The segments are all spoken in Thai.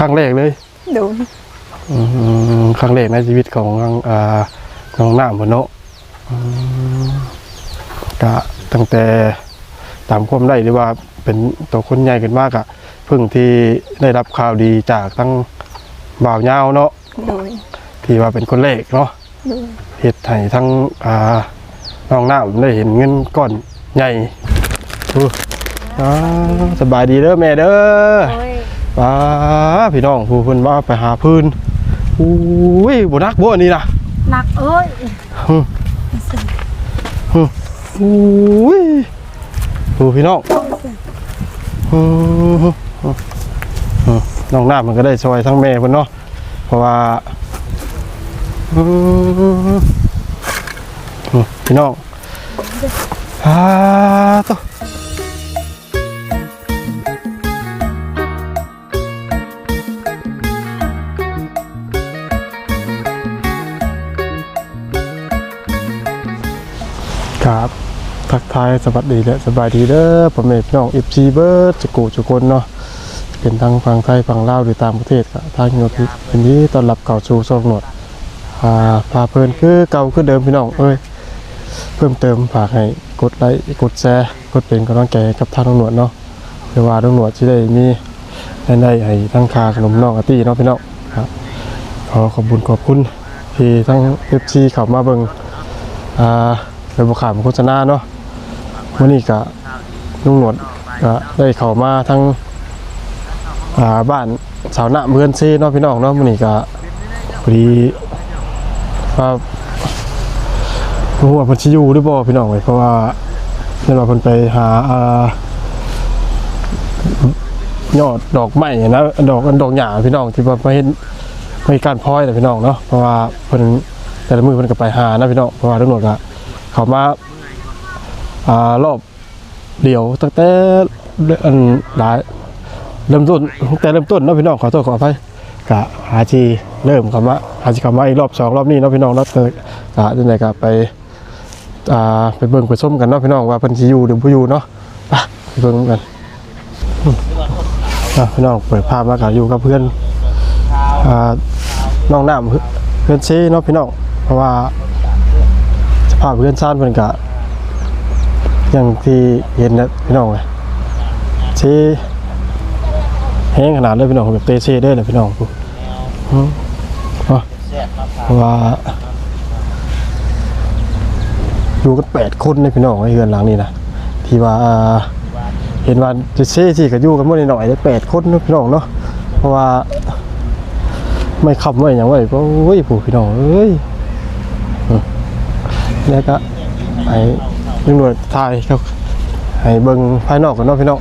ครั้งแรกเลยโดยอืมครั้งแรกในชีวิตของอ่าน้องน้ำพุ่นเนาะอืมก็ตั้งแต่ตามความได้หรือว่าเป็นตัวคนใหญ่กันมากอะเพิ่งที่ได้รับข่าวดีจากทั้งบ่าวยาวเนาะโดยที่ว่าเป็นคนแรกเนาะโดยเฮ็ดให้ทั้งอ่าน้องน้ำได้เห็นเงินก้อนใหญ่อู้อ่าสบายดีเด้อแม่เด้อ โอ้ย ป้าพี่น้องผู้เพิ่นว่าไปหาพื้นอุ้ยบ่นักบ่อันนี้นะหนักเอ้ยอุ้ยดูพี่น้องอืมอืมน้องน้ำมันก็ได้ซอยทั้งแม่เพิ่นเนาะเพราะว่าอืมอืมพี่น้องอ่าตัว ทักทายสวัสดีและสบายดีเด้อผมเอกน้องเอฟซีเบิร์ดสกูจุกคนเนาะเป็นทั้งฝั่งไทยฝั่งลาวหรือต่างประเทศก็ทางโยธิเป็นนี้ต้อนรับเก่าสู่ซองหนวดพาพาเพลินคือเก่าคือเดิมพี่น้องเอ้ยเพิ่มเติมฝากให้กดไลค์กดแชร์กดเป็นกำลังใจกับทางตำรวจเนาะเพื่อว่าตำรวจที่ได้มีได้ได้ให้ทั้งคาขนมน้องอาตี้เนาะพี่น้องครับขอขอบคุณขอบคุณที่ทั้งเอฟซีเข้ามาเบิ่งอ่าเป็นบุคคลโฆษณาเนาะ วันนี้ก็ลุงหนวดก็ได้เข้ามาทั้งาบ้านสาวหน้าเมือนซีเนาะพี่น้องเนาะวันนี้ก็พอดีว่ารู้ว่าเพิ่นสิอยู่หรือบ่พี่น้องเว้ยเพราะว่าเห็นว่าเพิ่นไปหาอ่ายอดดอกไม้นะดอกอันดอกหญ้าพี่น้องที่ว่ามาเห็นมีการพลอยแต่พี่น้องเนาะเพราะว่าเพิ่นแต่ละมือเพิ่นก็ไปหานะพี่น้องเพราะว่าตำรวจก็เขามา อรอบเดียวตั้งแต่อันหลายเริ่มต้นตั้งแต่เริ่มต้นเนาะพี่น้องขอโทษขออภัยกะหาทีเริ่มเขามาหาทีเขามาอีกรอบสองรอบนี้เนาะพี่น้องเนาะเตกะจังไดกะไปอ่าไปเบิ่งไปส้มกันเนาะพี่น้องว่าเพิ่นสิอยู่หรือบ่อยู่เนาะไปเบิ่งกันพี่น้องเปิดภาพมากะอยู่กับเพื่อนอ่าน้องน้ำเพื่อนซีเนาะพี่น้องเพราะว่าสภาพเพื่อนซ่านเพิ่นกะ อย่างที่เห็นนะพี่น้องเลยเชแห้งขนาดเลยพี่น้องแบบเตเช่ได้เลยพี่น้องอืมอะเพราะว่าอยู่กันแปดคนในพี่น้องในเรือนหลังนี้นะที่ว่าเห็นว่าจะเช่ที่ก็อยู่กันหมดหน่อยๆแปดคนเนะพี่น้องเนาะเพราะว่า ไม่ขับไม่อย่างไว้เพราะโอ้ยผู้พี่น้องเอ้ยแล้วก็ให้ตำรวจถ่ายเขาให้เบิ่งภายนอกกันเนาะพี่น้อง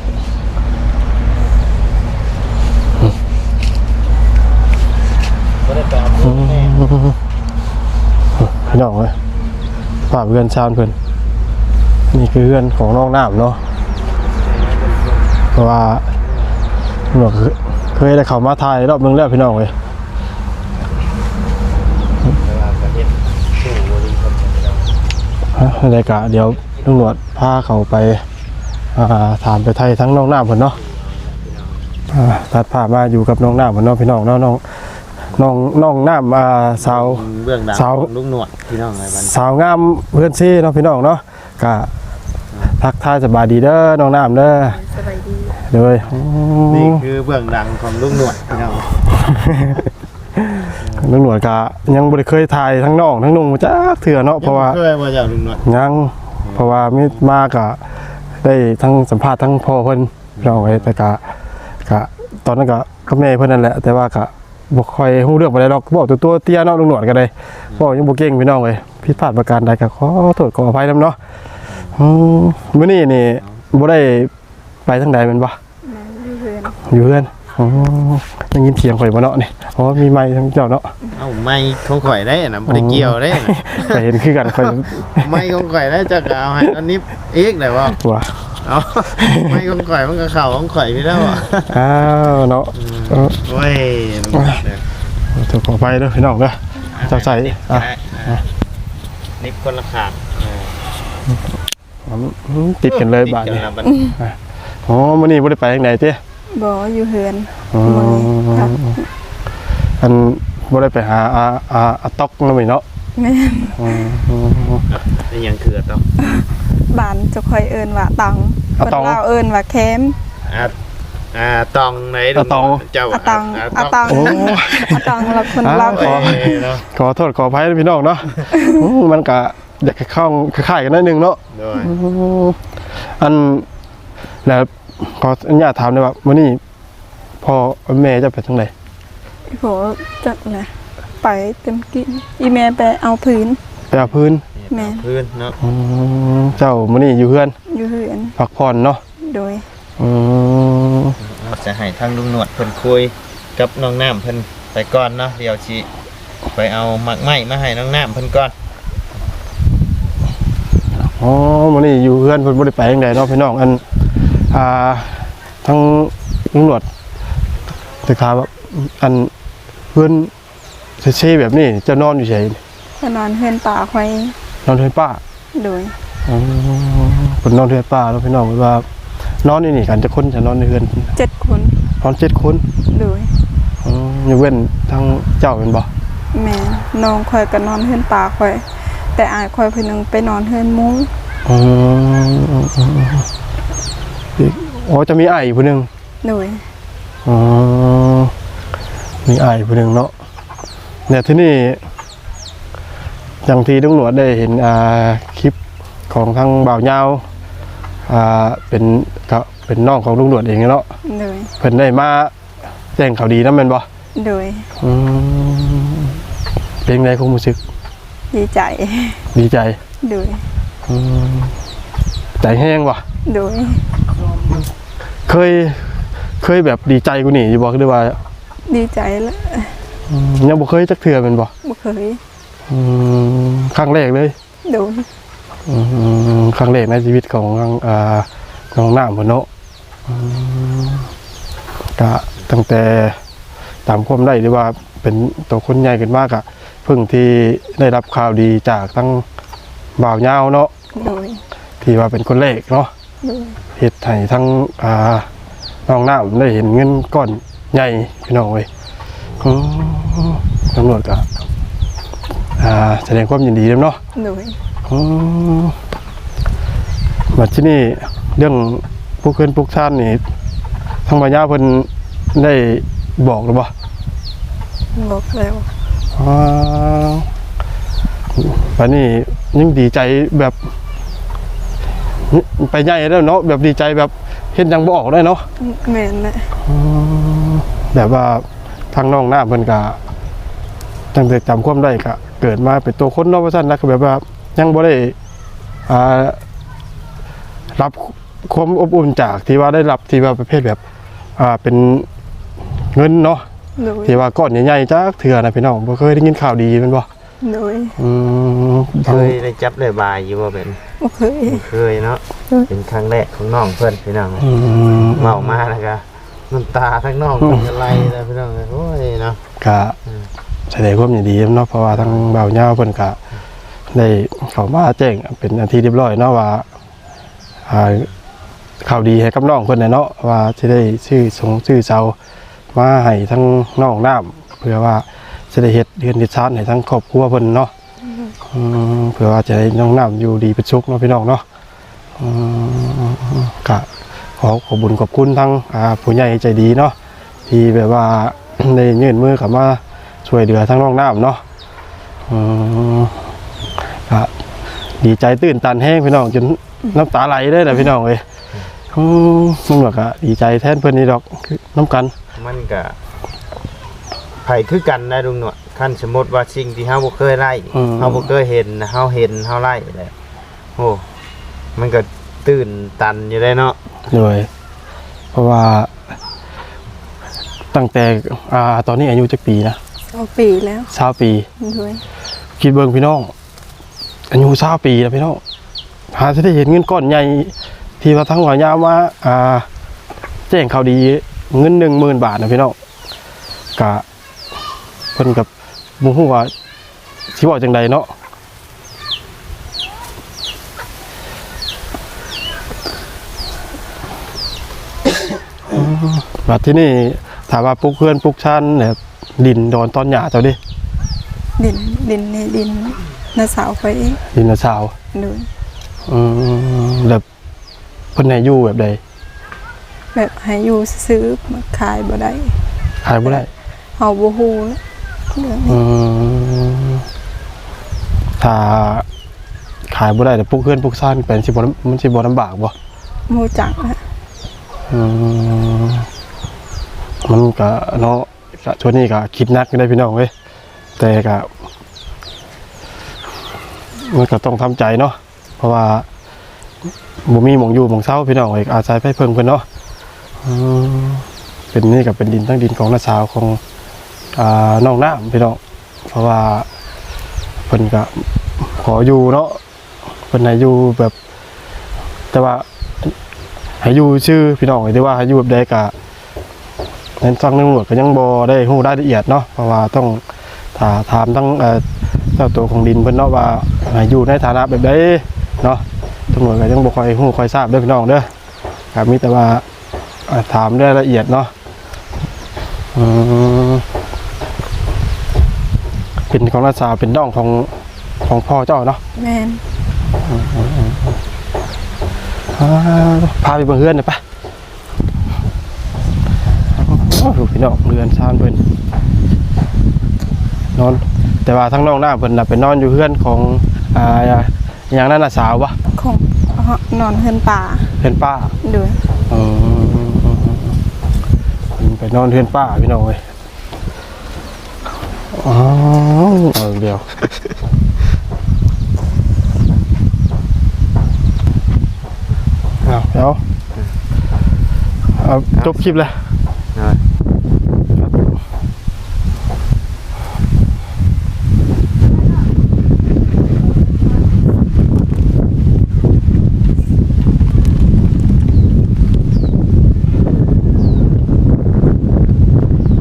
พี่น้องเลยฝากเพื่อนชานเพื่อนนี่คือเพื่อนของน้องน้ำเนาะเพราะว่าตำรวจเคยได้เข้ามาถ่ายรอบนึงแล้วพี่น้องเลยฮะอะไรกะเดี๋ยว ตำรวจพาเขาไปถามไปไทยทั้งน้องหน้าผนเนาะอ่าตัดภาพมาอยู่กับน้องหน้าผนเนาะพี่น้องเนาะน้องน้องน้องน้ำอ่าสาวเบื้องดังสาวลุงหนวดพี่น้องอะไรบ้านสาวงามเพื่อนซีเนาะพี่น้องเนาะกะทักทายสบายดีเด้อน้องน้ำเด้อสบายดีเลยนี่คือเบื้องดังของลุงหนวดพี่น้องน้องหนวดกะยังบ่ได้เคยถ่ายทั้งน้องทั้งนุ่งจักเถื่อเนาะเพราะว่าเคยมาจากลุงหนวดยัง เพราะว่ามีมากะได้ทั้งสัมภาษณ์ทั้งพ่อเพิ่นเราไว้แต่กะกะตอนนั้นกะก็แม่เพิ่นนั่นแหละ แต่ว่ากะบ่ค่อยฮู้เรื่องบ่ได้ดอกบอกตัวตัวเตี้ยเนาะลุงหนวดก็ได้บอกยังบ่เก่งพี่น้องเอ้ยผิดพลาดประการใดก็ขอโทษขออภัยนํเนาะอืมมื้อนี้นี่บ่ได้ไปทางใดแม่นบ่อยู่เฮือนอยู่เพื่อนอ๋อ ได้ยินเสียงข่อยบ่เนาะนี่อ๋อมีไมค์ทั้งเจ้าเนาะเอ้าไม่ของข่อยได้นะไม่ได้เกี่ยวได้นะก็เห็นคือกันข่อยไม่ของข่อยได้จะเอาให้อันนี้เอกเลยว่าว่าเอาไม่ของข่อยมันก็เข่าของข่อยพี่แล้วอะอ้าวเนาะเออโอ้ยลุงหนวดเนี่ยถูกขอไปเด้อพี่น้องเด้อเจ้าใส่อะอะนิบคนละขาดเอออืมติดกันเลยบาทติดนี้กันละบัดอ๋อมื้อนี้บ่ได้ไปทางไหนเต้ บ่อยู่เฮือนออืมครับอันบ่ได้ไปหาอาอาอาตอกนำอีเนาะแม่นอืม นี่ยังคือต้องบ้านจะคอยเอิ้นว่าตังอะคนตอง ลาวเอิ้นว่าแคม อ่าอ่าตองไหนอะตอง เจ้าอะตังอะอะตังโอ้ อะตังแล้วคนอ้าวลาวเอ้เอิ้นยเนาะขอโทษขออภัยนะพี่น้องเนาะอืมมันก็อยากจะเข้าคล้ายๆกันหนิดนึงเนาะโดยอืมอันแล้ว ขออนุญาตถามได้ว่ามื้อนี้พ่อแม่จะไปทางไหนโหจักแหละไปเต็มกินอีแม่ไปเอาพื้น ไปเอาพื้นแม่ พื้นเนาะอืมเจ้ามื้อนี้อยู่เพื่อนอยู่เฮือนพักผ่อนเนาะโดย อืมเราจะให้ทางลุงหนวดเพิ่นคุยกับน้องน้ำเพิ่นไปก่อนเนาะเดี๋ยวสิไปเอาหมักไม้มาให้น้องน้ำเพิ่นก่อนอ๋อมื้อนี้อยู่เพื่อนเพิ่นบ่ได้ไปทางใดเนาะพี่น้องอันอ่า ทั้งตำรวจจะถามว่าอันเพื่อนเช่ๆแบบนี้จะนอนอยู่ไสไปนอนเฮือนป่าคอยนอนเทือนป้าโดยอ๋อเพิ่นนอนเทือนป้าแล้วพี่น้องเพิ่นว่า นอนนี่นี่กันจะคนจะนอนในเฮือนเจ็ดคนนอนเจ็ดคนโดยอ๋อยกเว้นทั้งเจ้าเป็นบ่แม่น้องคอยก็นอนเฮือนป่าคอย แต่อายคอยเพิ่นนึงไปนอนเฮือนมุ้ง อ๋ออีกอ๋อจะมีไอ้ผู้หนึงโดยอ๋อมีไอ้ผู้หนึงเนาะเนี่ยที่นี่อย่างที่ตำรวจได้เห็นอ่าคลิปของทางบ่าวยาวอ่าเป็นก็เป็นน้องของตำรวจเองเนาะโดยเพิ่นได้มาแจ้งข่าวดีนำแม่นบ่โดยอืมเป็นไงความรู้สึกดีใจดีใจโดยอืมใจแห้งว่ะโดย เคยเคยแบบดีใจกูนี่อยู่บอกด้วยว่าดีใจแล้วอืมยังบ่เคยจักเทื่อเป็นบ่บ่เคยอืมครั้งแรกเลยโดยอืมครั้งแรกในชีวิตของอ่าน้องน้ำพุ่นเนาะอืมก็ตั้งแต่ตามความได้หรือว่าเป็นตัวคนใหญ่ขึ้นมากอะเพิ่งที่ได้รับข่าวดีจากทั้งบ่าวยาวเนาะโดยที่ว่าเป็นคนแรกเนาะโดย เฮ็ดให้ทั้งอ่าน้องน้ำได้เห็นเงินก้อนใหญ่พี่น้องเว้ยอืมตำรวจก็อ่าแสดงความยินดีด้วยเนาะโดยอืมมาที่นี่เรื่องพวกเพื่อนพวกท่านนี่ทางบรรยาเพิ่นได้บอกหรือเปล่าบอกแล้วอ๋อวันนี้ยังดีใจแบบ ไปใหญ่แล้วเนาะแบบดีใจแบบเห็นยังบออกได้เนาะแม่นแหละแบบว่าทางน้องหน้าเพิ่นก็ตั้งแต่จำความได้ก็เกิดมาเป็นตัวคนเนอกว่าซั่นนะก็แบบว่ายังบ่ได้อ่ารับความอบอุ่นจากที่ว่าได้รับที่ว่าประเภทแบบอ่าเป็นเงินเนาะโดยที่ว่าก้อนใหญ่ๆจักเถื่อนะพี่น้องบ่เคยได้ยินข่าวดีแมันบ่ โดยอืมเคยได้จับได้บายอยู่ว่าเป็นบ่เคยเคยเนาะเป็นครั้งแรกของน้องเพิ่นพี่น้องอืมเมามาแล้วก็น้ำตาทั้งน้องทั้งอะไรเลยพี่น้องโอ้ยเนาะก็แสดงความยินดีเนาะเพราะว่าทางบ่าวเหย้าเพิ่นก็ได้เข้ามาแจ้งเป็นอันที่เรียบร้อยเนาะว่าอ่าข่าวดีให้กับน้องเพิ่นน่ะเนาะว่าสิได้ชื่อสงชื่อเสามาให้ทั้งน้องน้ำเพื่อว่า จะได้เฮ็ดเรือนเฮ็ดชานให้ทั้งครอบครัวเพิ่นเนาะอืมเพื่อว่าจะให้น้องน้ำอยู่ดีเป็นสุขเนาะพี่น้องเนาะอืมก็ขอขอบคุญขอบคุณทั้งอ่าผู้ใหญ่ใจดีเนาะที่แบบว่า ได้ยื่นมือเข้ามาช่วยเหลือทั้งน้องน้ำเนาะอืมก็ดีใจตื่นตันแห้งพี่น้องจนน้ำตาไหลได้เลยพี่น้องเลยอืมมึงหรอกอะดีใจแทนเพื่อนนี่ดอกคือน้ำกัน มันก็ไผคือกันนะลุงหนวดขั้นสมมติว่าสิ่งที่เฮาบ่เคยไล่อืม เฮาบ่เคยเห็นนะเฮาเห็นเฮาไล่แหละโอ้มันก็ตื่นตันอยู่ได้เนาะเลยเพราะว่าตั้งแต่อ่าตอนนี้อายุจักปีนะเอาปีแล้วสาปีโดยคิดเบิ่งพี่น้องอายุสาปีแล้วพี่น้องหาจะได้เห็นเงินก้อนใหญ่ที่ว่าทั้งหัวยาวมาอ่า แจ้งข่าวดีเงินหนึ่งหมื่นบาทนะพี่น้องกะเพิ่นกับบุฮู้ว่าสิบอกจังใดเนาะอืมบัดที่นี่ถามว่าปลูกเพื่อนปลูกชั้นเนี่ยดินโดนต้นหญ้าเจ้าดิดินดินในดินนาสาวข่อยเองดินน่ะสาวโดยอืมแบบเพิ่นให้อยู่แบบใดแบบให้อยู่ซื้อมาขายบ่ได้ขายบ่ได้เฮาบ่ฮู้เรื่องนี้อืม ถ้าขายบ่ได้แต่ปลูกเพื่อนปลูกชั้นเป็นสิบ่มันสิบ่ลำบากบ่มูจักนะอืมมันก็เนาะก็ช่วงนี้ก็คิดหนักอยู่ได้พี่น้องเว้ยแต่ก็มันก็ต้องทำใจเนาะเพราะว่าบ่มีหมองอยู่หมองเศร้าพี่น้องเอ้ยอาศัยไปเพิ่งเพิ่นเนาะอืมเป็นนี่ก็เป็นดินทั้งดินของน้าสาวของ อ่าน้องน้ำพี่น้องเพราะว่าเพิ่นก็ขออยู่เนาะเพิ่นให้อยู่แบบ แต่ว่าให้อยู่ชื่อพี่น้องหรือว่าให้อยู่แบบใดกะนั้นฟังตำรวจก็ยังบ่ได้ฮู้รายละเอียดเนาะเพราะว่าต้องถาถามทั้งเอ่อเจ้าตัวของดินเพิ่นเนาะว่าให้อยู่ในฐานะแบบใดเนาะตำรวจก็ยังบ่ค่อยฮู้ค่อยทราบเด้อพี่น้องเด้อก็มีแต่ว่าอ่าถามรายละเอียดเนาะอืม เป็นของราชาเป็นน้องของของพ่อเจ้าเนาะแม่นอ่าพาไปเบิ่งเฮือนหน่อยปะโอ้โหพี่น้องเรือนชานเพิ่นนอนแต่ว่าทั้งน้องหน้าเพิ่นน่ะเป็นนอนอยู่เฮือนของอ่าอย่างนั้นน่ะสาวปะของนอนเฮือนป่าเฮือนป้าโดยอืมเพิ่นไปนอนเฮือนป้าพี่น้องเว้ย อ๋อเอาอีกเดียวเอาเดี๋ยวเอาจบคลิปเลย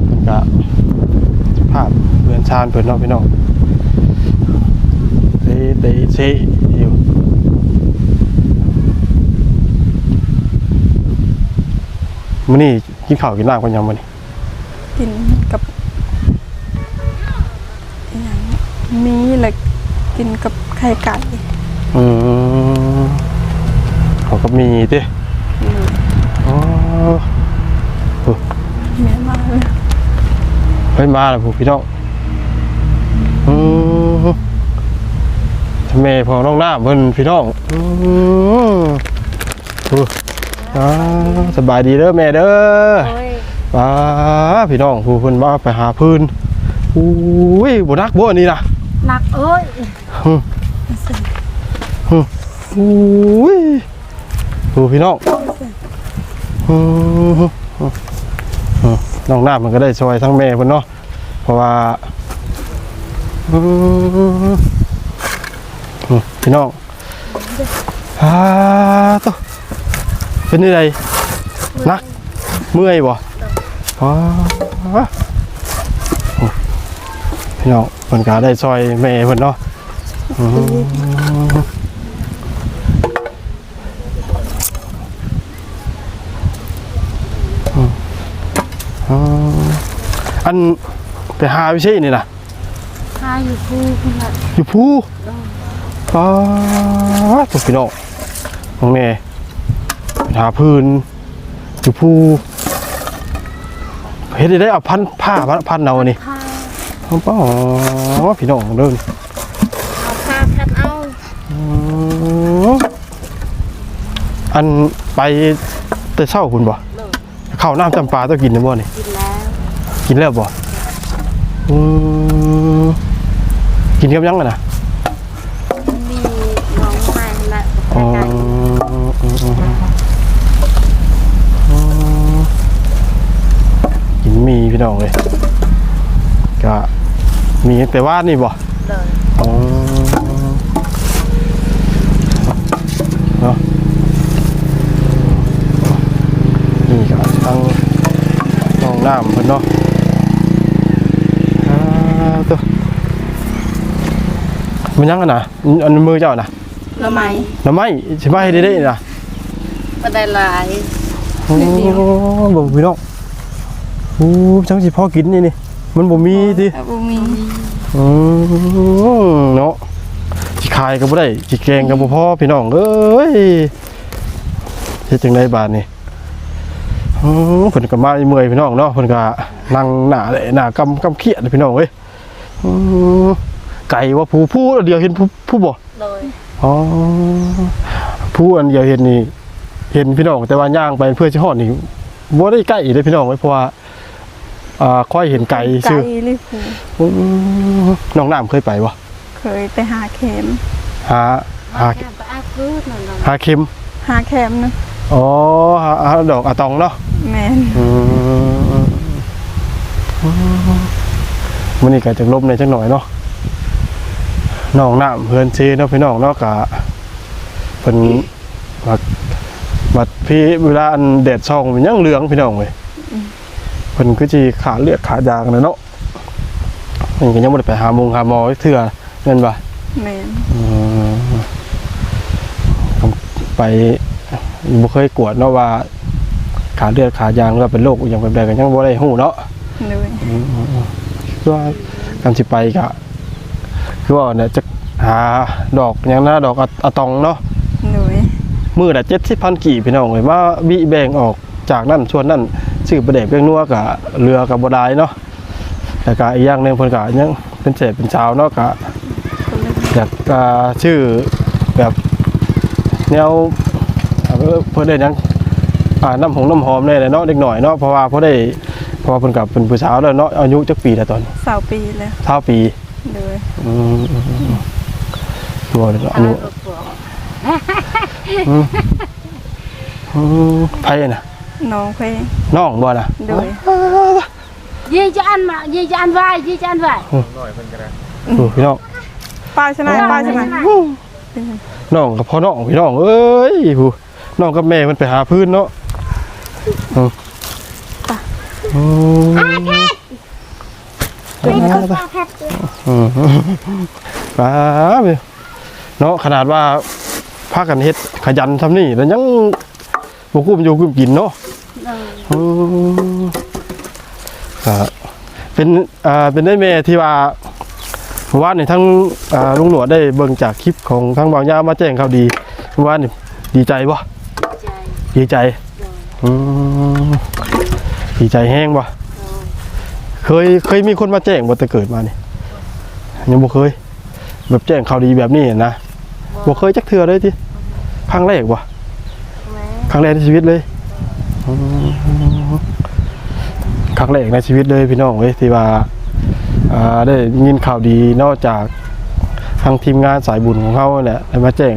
มันก็ภาพเรือน ชานเพิ่นเนาะพี่น้องเตเตเซอยู่มื้อนี้กินข้าวกินน้ำกันยังมื้อนี้กินกับอหย่างมีแล้วกินกับไข่ไก่อืมเขาก็มีติโดยอ๋อแม่มาเลยเฮ้ยมาแล้วพวกพี่น้อง ทำไมพอน้องหน้าเพิ่นพี่น้องอืมโอ้อ่าสบายดีเด้อแม่เด้อโอ้ยป้าพี่น้องผู้เพิ่นมาไปหาพื้นอุ้ยบ่นักบ่อันนี้นะหนักเอ้ยอุ้ยผู้พี่น้องอืมอืมน้องน้ามันก็ได้ช่วยทั้งแม่เพิ่นเนาะเพราะว่าอืมอืม พี่น้องอ่าตัวเป็นยังไงนักเมื่อยบ่อ๋อพี่น้องเพิ่นก็ได้ซอยแม่เพิ่นเนาะอืมอืมอ๋ออันไปหาวิชัยนี่นะพาอยู่คู่คุณละอยู่ภู อ๋อตัวพี่น้องน้องแม่ไปหาพื้นอยู่ภูเฮ็ดได้ได้เอาพันผ้าพันเอานี่พาอ๋อพี่น้องเด้อเอาพาคันเอาอืมอันไปแต่เช้าคุณบ่ข้าวน้ำจำปาต้องกินนะบ่นี่กินแล้วกินแล้วบ่อืมกินกับยังกันนะ มีน้องใหม่ละ อ๋ออ๋ออ๋อกินมีพี่น้องเลยก็มีแต่ว่านี่บ่เลยอ๋อเนาะนี่ก็ตั้งน้องน้ำเพิ่นเนาะตัวมันยังกันนะอันมือเจ้านะ ละไหมหน่อไม้ใช่ไหมได้ได้นะก็ได้หลายโอ้บ่พี่น้องโอ้จังสิพอกินนี่นี่มันบ่มีติแต่บ่มีอืมเนาะสิขายก็บ่ได้สิแกงก็บ่พอพี่น้องเอ้ยเฮ็ดจังไดบาดนี่อือเพิ่นก็มาเมื่อยพี่น้องเนาะเพิ่นก็นั่งหน้าเลยหน้ากำกำเครียดเลยพี่น้องเอ้ยอือไก่ว่าผู้ผู้เดียวเห็นผู้ผู้บ่โดย อ๋อผู้อันเดียวเห็นนี่เห็นพี่น้องแต่ว่าย่างไปเพื่อสิฮอดนี่บ่ได้ใกล้เลยพี่น้องเอ้ยเพราะว่าอ่าค่อยเห็นไก่ไก่ชื่อลิฟูอืมน้องน้ำเคยไปบ่เคยไปหาเข็มหาหาแค่ไปอาคืนนั่นน่ะหาเข็มหาเข็มนะอ๋อหาหาดอกอะตองเนาะแม่นอืมมันนี่ก็จะลบในอยจักหน่อยเนาะ น้องน้ำเพื่อนซีเนาะพี่น้องเนาะกะเป็นบัดบัดพี่เวลาอันแดดช่องมันยังเหลืองพี่น้องเว้ยเพิ่นก็จีขาเลือดขายางนะเนาะมันก็ยังไม่ได้ไปหาโมงหาหมอเถื่อเงินบ่แม่นอืมไปบ่เคยกวดเนาะว่าขาเลือดขายางหรือว่าเป็นโรคอหย่างแบบใดก็ยังบ่ได้ฮู้เนาะเลยคือว่าการสิไปก็ คือว่าเนี่ยจะหาดอกหยังนะดอกอะอะตองเนาะเลยมื้อละ70,000กี่พี่น้องเอ้ยมาบิแบ่งออกจากนั้นส่วนนั้นซื้อประเดกเพียงนัวก็เรือก็บ่ได้เนาะแต่ก็อีกอย่างหนึงเพิ่นก็ยังเป็นเศษเป็นชาวเนาะก็อยากอ่าชื่อแบบแนวอ่าเอ่อเพื่อได้หยังอ่าน้ำหงน้ำหอมได้เลยเนาะเด็กหน่อยเนาะเพราะว่าเพราะได้เพราะว่าเพิ่นกับเป็นผู้สาวแล้วเนาะอายุจักปีแล้วตอนสาวปีแล้วเท่าปี เลยอืมอืมอืมตัวเลยเนาะอาอายุก็บอกอืมอืมไผน่ะน้องเพลงน้องบ่น่ะเลยยี่จะอันมายี่จะอันไว้ยี่จะอันไว้น้อยเพิ่นก็ได้โอ้พี่น้องป้าใช่ไหมป้าใช่ไหมน้องกับพ่อน้องพี่น้องเอ้ยผู้น้องกับแม่มันไปหาพื้นเนาะอืมอืมอื มป้าเนาะขนาดว่าพากันเฮ็ดขยันทำนี่แล้วยังบ่คุ้มอยู่คุ้มกินเนาะเออเป็นอ่าเป็นได้แม่ที่ว่าว่านี่ทั้งอ่าลุงหนวดได้เบิ่งจากคลิปของทั้งบาวยามาแจ้งเขาดีว่านี่ดีใจบ่ใจดีใจอืมดีใจแห้งบ่ เคยเคยมีคนมาแจ้งบ่แต่เกิดมานี่ยังบ่เคย แบบแจ้งข่าวดีแบบนี้นะบ่เคยจักเทื่อเลยติครั้งแรกว่ะครั้งแรกในชีวิตเลยครั้งแรกในชีวิตเลยพี่น้องเว้ยที่ว่าได้ยินข่าวดีนอกจากทางทีมงานสายบุญของเขาแหละได้มาแจ้ง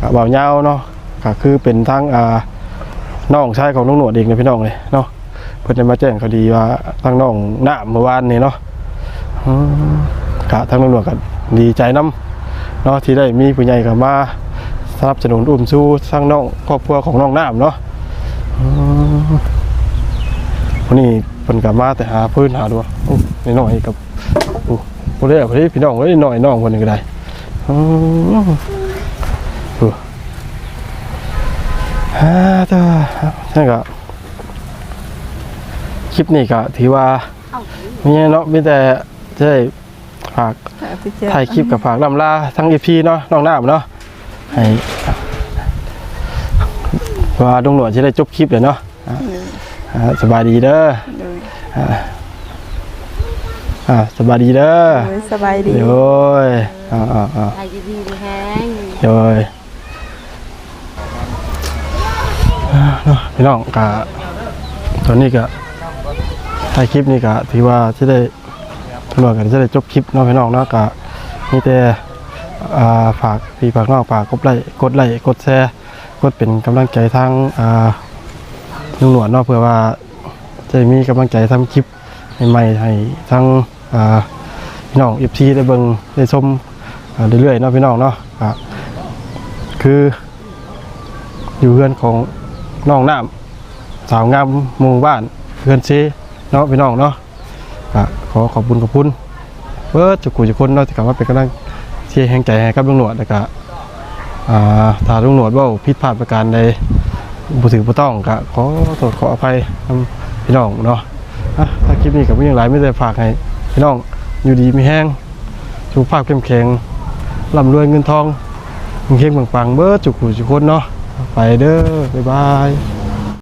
กับบ่าวยาเนาะก็คือเป็นทั้งน้องชายของลุงหนวดเองเลยพี่น้องเลยเนาะ พิ่นได้มาแจ้งข่าวดีว่าทางน้องหน้าเมื่อวานนี่เนาะกะทางลุงหนวดก็ดีใจนํเนาะที่ได้มีผู้ใหญ่เข้ามาสนับสนุนอุ้มสู้ทางน้องครอบครัวของน้องน้ำเนาะวันนี้เพิ่นกลับมาแต่หาพื้นหาดูนิดหน่อยกับอู้บ่ได้เอาไปพี่น้องเอ้ยน้อยน้องคนหนึ่งก็ได้ฮ่าจ้านั่นก็ค ลิปนี้ก็ถือว่าเอามีเนาะมีแต่จะได้ฝากแต่พี่เจ้าถ่ายคลิปกับฝากลำลาทั้งอีพีเนาะน้องน้ำเนาะให้ว่าดงหนวดจะได้จบคลิปเลยเนาะอะอ่าสบายดีเด้อเลยอ่าสบายดีเด้อเลยสบายดีโย้ยอ่าอ่าอ่าใจดีๆแห้งโย้ยอ่าเนาะพี่น้องกะตอนนี้ก็ ถ่ายคลิปนี้กะถือว่าที่ได้ตำรวจกันจะได้จบคลิปเนาะพี่น้องเนาะกะมีแต่ฝากพี่ฝากน้องฝากกดไลค์กดไลค์กดแชร์กดเป็นกำลังใจทางอ่าลุงหนวดเนาะเพื่อว่าจะมีกำลังใจทำคลิปใหม่ๆให้ทั้งพี่น้องเอฟซีได้เบิ่งได้ชมเรื่อยๆเนาะพี่น้องเนาะคืออยู่เพื่อนของน้องน้ำสาวงามหมู่บ้านเพื่อนเซ เนาะพี่น้องเนาะขอขอบคุณขอบคุณเบิร์ดจุกุจุคนเนาะที่กลับมาเป็นกำลังเชียร์แห่งใจให้กับลุงหนวดแล้วก็อ่าถ้าลุงหนวดว่าผิดพลาดประการใดบุถือบุต้องก็ขอโทษขออภัยพี่น้องเนาะอะถ้าคลิปนี้กับมีอย่างไรไม่ได้ฝากให้พี่น้องอยู่ดีมีแห้งสุขภาพเข้มแข็งร่ำรวยเงินทองเฮงๆปังๆเบิดจุกหูจุคนเนาะไปเด้อบ๊ายบาย